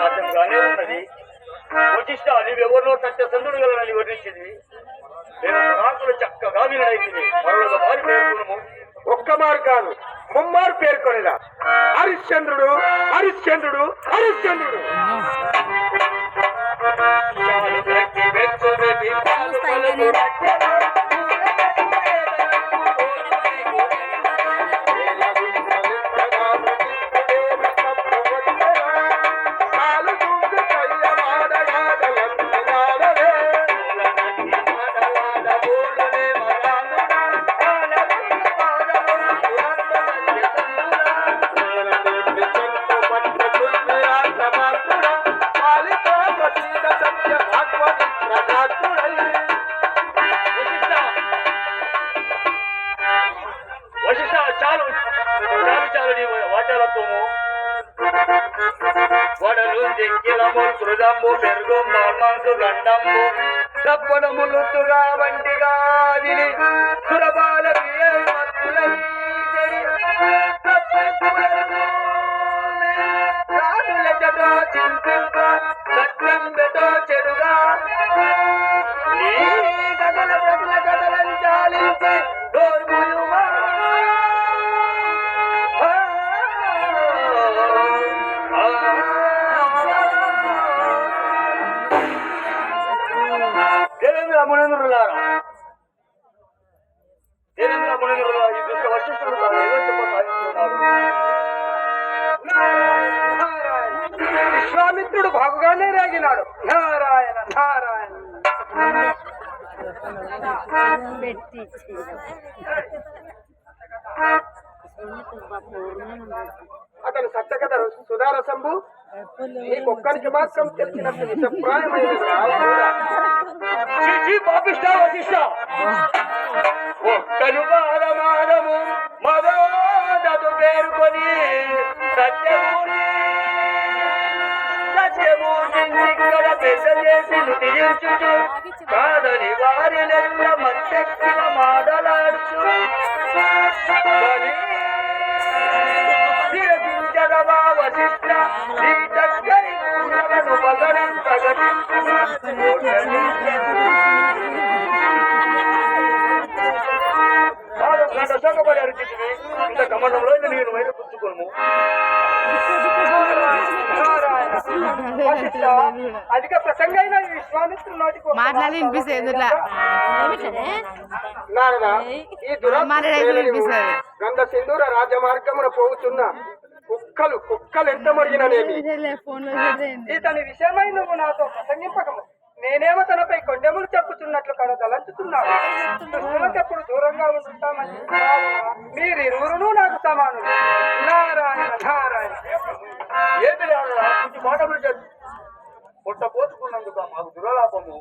రాజ్యంగానే ఉన్నది. వశిష్ట నీవెవరిలో గలనని వర్ణించింది నేను రాకులు చక్కగా వినైతుంది మరొక పేర్కొనము. ఒక్క మారు కాదు ముమ్మారు పేర్కొనేదా హరిశ్చంద్రుడు హరిశ్చంద్రుడు హరిశ్చంద్రుడు. చాలు చాలు చాలు నీ వాచాలత్వము వడలు దిక్కిలము కృదంబు పెరుగు వంటిగా దేవేంద్ర మునేంద్రులారా? దేవేంద్ర మునేంద్రులారా ఈ దుష్ట వశిష్ఠుడు తాను ఏదో చెప్ప విశ్వామిత్రుడు బాగుగానే రాగినాడు. నారాయణ నారాయణ. పెట్టి అతను సత్యకథ సుధారసంబు నీకొక్కరికి మాత్రం తెలిసినట్టు నిజప్రాయమైనది చీచీ పాపిష్ట వశిష్ట ఒక్కను పాదమాదము మదోదదు పేర్కొని సత్యమూర్తి సత్యమూర్తిని ఇక్కడ పెద్ద చేసి కాదని వారినెల్ల మంచెక్కిన మాటలాడుచు. మరి వశిష్ట నీ దగ్గరి అధిక ప్రసంగైన విశ్వామిత్రుడు నోటికి మాట్లాడి వినిపిస్తుంది ఈ వినిపిస్తుంది. గంధ సింధూర రాజమార్గమున పోవుచున్న కుక్కలు కుక్కలు ఎంత చూడండి. ఇతని విషయమై నువ్వు నాతో ప్రసంగింపకము. నేనేమో తనపై కొండెములు చెప్పుచున్నట్లు కడ తలంచుతున్నాను దుష్టులకెప్పుడు దూరంగా ఉంటున్నామని మీరిరువురును నాకు సమానులు. నారాయణ నారాయణ ఏమి లేదు కొంచెం మాట పెట్టాడు పొట్ట పోసుకున్నందుకు మాకు దురలాపము.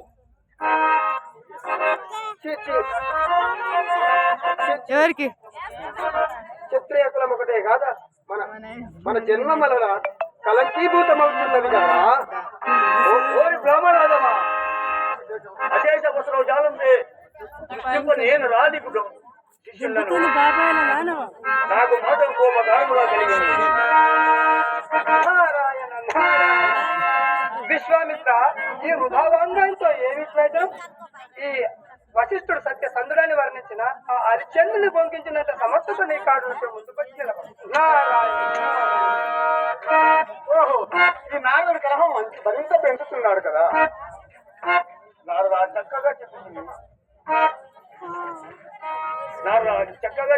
ఎవరికి? క్షత్రియ కులం ఒకటే కాదా? మన మన జన్మ వలన కలంకీభూతమవుతున్నది కదా. ఓరి బ్రాహ్మణాదమా అశేష జాలంతే. నేను రాదికు శిష్యులను నాకు మాత్రం కోపకారముగా కలిగింది. నారాయణ నారాయణ. విశ్వామిత్ర ఈ వృధావాంగంతో ఏమి ప్రయోజనం ఈ వశిష్ఠుడు సత్య సందుడని వర్ణించిన ఆ హరిచంద్రుని పొంకించినంత సమర్థత నీ కాడు ముందుకొచ్చి నిలబడు.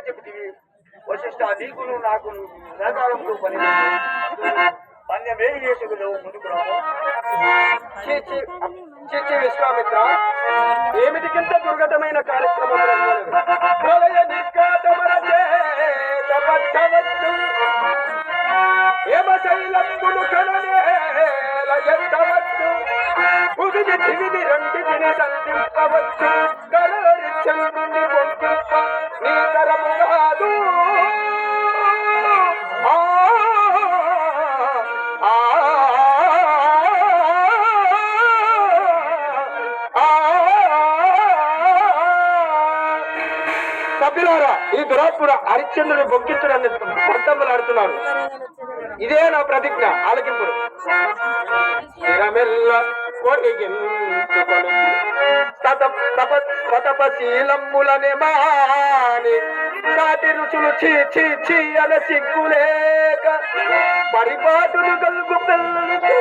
చక్కగా వశిష్ట నీకును నాకు సహకారంతో పని పన్నెమేమి ముందుకు రావు చీ, చీ, చీ, విశ్వామిత్ర ఏమిటికింత దుర్గతమైన కార్యక్రమం ప్రళయ నిర్ఘాతమరచే తపచ్చవచ్చు. యమశైలంబులు కననేల ఎత్తవచ్చు. ఉగిది సంధింపవచ్చు. దురాత్ముడు హరిశ్చంద్రుడు బొక్కించడాన్ని పంతములు ఆడుతున్నారు. ఇదే నా ప్రతిజ్ఞ ఆలకింపుడు. మెల్ల తపశీలమ్ములనే మాని కాటి రుచులు చీ చీ చీ అన సిగ్గులేక పరిపాటులు కలుగు పిల్లలు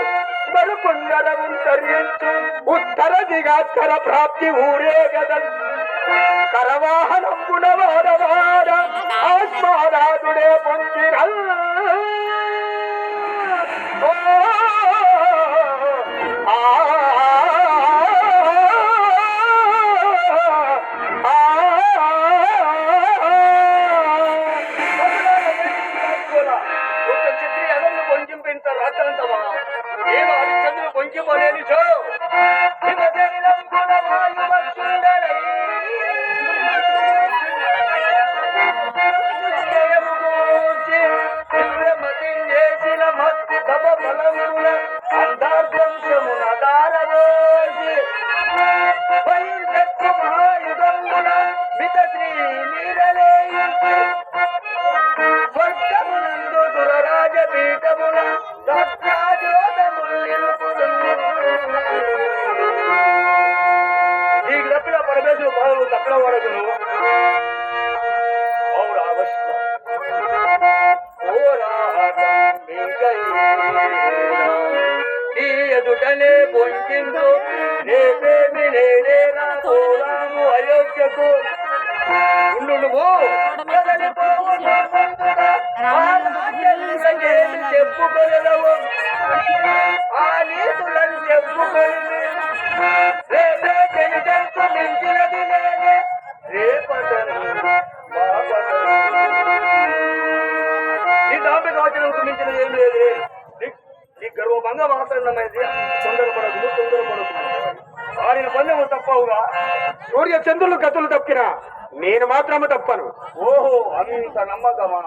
మరుపుండల ఉంతరించు ఉత్తర దిగాత్తర ప్రాప్తి ఊరే గదన్ కరవాహనం గుణవాడవా ఈ ఎదుటనే పొంచిందు రేపేమి నేనేనా పోదాము అయోధ్యకు. చెప్పుకొనవు ఆ నీతులను చెప్పుకొని నీ గర్వభంగ మాత్రమైంది తొందరపడదు తొందరపడదు ఆడిన పందెము తప్పవుగా సూర్య చంద్రులు గతులు తప్పిన నేను మాత్రము తప్పను. ఓహో అంత నమ్మకమా?